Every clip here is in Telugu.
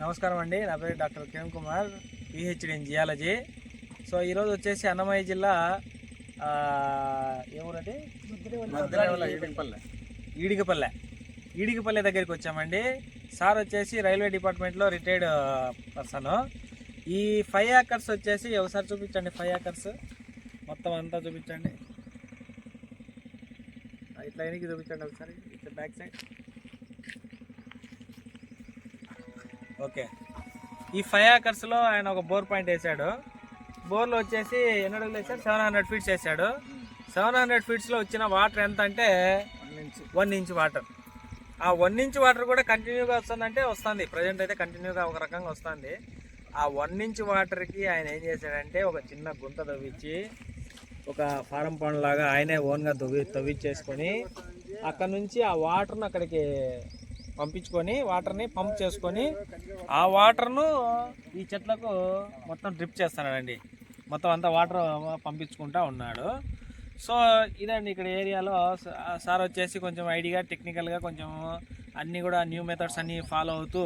నమస్కారం అండి. నా పేరు doctor Kiran Kumar PhD in geology so ఈరోజు వచ్చేసి అన్నమయ్య జిల్లా ఏ ఊరది ఈడిగపల్లె. ఈడిగపల్లె. దగ్గరికి వచ్చామండి. సార్ వచ్చేసి రైల్వే డిపార్ట్మెంట్లో రిటైర్డ్ పర్సన్. ఈ ఫైవ్ ఏకర్స్ వచ్చేసి ఒకసారి చూపించండి ఫైవ్ ఏకర్స్ మొత్తం అంతా చూపించండి. ఇట్లా ఎనికి చూపించండి ఒకసారి. ఇట్లా బ్యాక్ సైడ్. ఓకే. ఈ ఫైవ్ ఏకర్స్లో ఆయన ఒక బోర్ పాయింట్ వేసాడు. బోర్లో వచ్చేసి ఎన్ని అడుగులు వేసాడు? సెవెన్ హండ్రెడ్ ఫీట్స్ వేసాడు. సెవెన్ హండ్రెడ్ ఫీట్స్లో వచ్చిన వాటర్ ఎంత అంటే వన్ ఇంచ్ వాటర్ ఆ వన్ ఇంచ్ వాటర్ కూడా కంటిన్యూగా వస్తుందంటే వస్తుంది. ప్రజెంట్ అయితే కంటిన్యూగా ఒక రకంగా వస్తుంది. ఆ వన్ ఇంచ్ వాటర్కి ఆయన ఏం చేశాడంటే ఒక చిన్న గుంత తవ్వించి ఒక ఫారం పండ్ లాగా ఆయనే ఓన్గా తవ్వి తవ్వించేసుకొని అక్కడ నుంచి ఆ వాటర్ను అక్కడికి పంపించుకొని వాటర్ని పంప్ చేసుకొని ఆ వాటర్ను ఈ చెట్లకు మొత్తం డ్రిప్ చేస్తున్నాడండి. మొత్తం అంతా వాటర్ పంపించుకుంటా ఉన్నాడు. సో ఇదండి ఇక్కడ ఏరియాలో సార్ వచ్చేసి కొంచెం ఐడిగా టెక్నికల్గా కొంచెం అన్నీ కూడా న్యూ మెథడ్స్ అన్నీ ఫాలో అవుతూ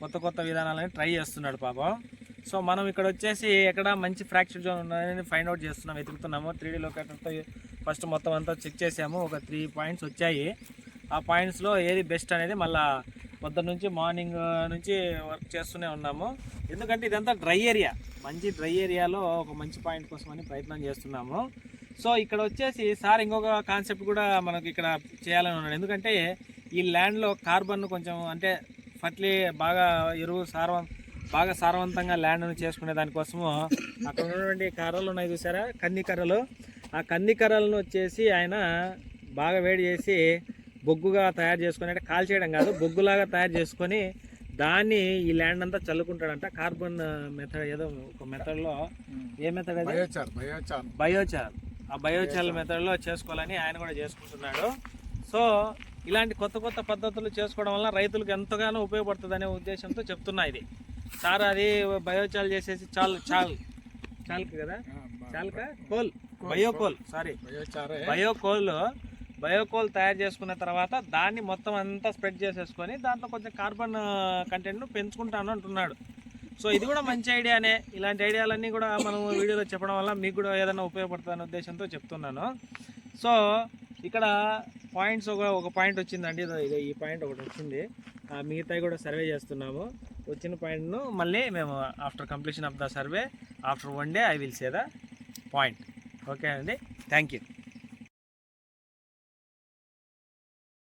కొత్త కొత్త విధానాలని ట్రై చేస్తున్నాడు పాపం. సో మనం ఇక్కడ వచ్చేసి ఎక్కడ మంచి ఫ్రాక్చర్ జోన్ ఉన్నదని ఫైండ్ అవుట్ చేస్తున్నాం వెతుకుతున్నాము. త్రీ డీ లొకేటర్తో ఫస్ట్ మొత్తం అంతా చెక్ చేసాము. ఒక త్రీ పాయింట్స్ వచ్చాయి. ఆ పాయింట్స్లో ఏది బెస్ట్ అనేది మళ్ళీ పొద్దున్న నుంచి మార్నింగ్ నుంచి వర్క్ చేస్తూనే ఉన్నాము. ఎందుకంటే ఇదంతా డ్రై ఏరియా మంచి డ్రై ఏరియాలో ఒక మంచి పాయింట్ కోసం అని ప్రయత్నం చేస్తున్నాము. సో ఇక్కడ వచ్చేసి సార్ ఇంకొక కాన్సెప్ట్ కూడా మనకి ఇక్కడ చేయాలని ఉన్నాడు. ఎందుకంటే ఈ ల్యాండ్లో కార్బన్ కొంచెం అంటే ఫర్టిలీ బాగా ఎరువు సారవం బాగా సారవంతంగా ల్యాండ్ను చేసుకునే దానికోసము అక్కడ ఉన్నటువంటి కర్రలు ఉన్నాయి చూసారా? కంది కర్రలు. ఆ కంది కర్రలను వచ్చేసి ఆయన బాగా వేడి చేసి బొగ్గుగా తయారు చేసుకొని అంటే కాల్ చేయడం కాదు బొగ్గులాగా తయారు చేసుకొని దాన్ని ఈ ల్యాండ్ అంతా చల్లుకుంటాడంట. కార్బన్ మెథడ్ ఏదో ఒక మెథడ్లో ఏ మెథడ్ అది? బయోచార్ బయోచార్ ఆ బయోచార్ మెథడ్లో చేసుకోవాలని ఆయన కూడా చేసుకుంటున్నాడు. సో ఇలాంటి కొత్త కొత్త పద్ధతులు చేసుకోవడం వల్ల రైతులకు ఎంతగానో ఉపయోగపడుతుంది అనే ఉద్దేశంతో చెప్తున్నా ఇది. సార్ అది బయోచాల్ చేసేసి చాలు చాలు. చాలుకు కదా? చాలుక? కోల్. బయోకోల్ సారీ. బయోచారే. బయోకోల్ బయోకోల్ తయారు చేసుకున్న తర్వాత దాన్ని మొత్తం అంతా స్ప్రెడ్ చేసేసుకొని దాంట్లో కొంచెం కార్బన్ కంటెంట్ను పెంచుకుంటాను అంటున్నాడు. సో ఇది కూడా మంచి ఐడియానే ఇలాంటి ఐడియాలన్నీ కూడా మనం వీడియోలో చెప్పడం వల్ల మీకు కూడా ఏదైనా ఉపయోగపడుతుందనే ఉద్దేశంతో చెప్తున్నాను. సో ఇక్కడ పాయింట్స్ ఒక ఒక పాయింట్ వచ్చిందండి. ఇదో ఈ పాయింట్ ఒకటి వచ్చింది. ఆ మిగతాయి కూడా సర్వే చేస్తున్నాము. వచ్చిన పాయింట్ను మళ్ళీ మేము after completion of the survey after one day I will say the point. Okay అండి. Thank you.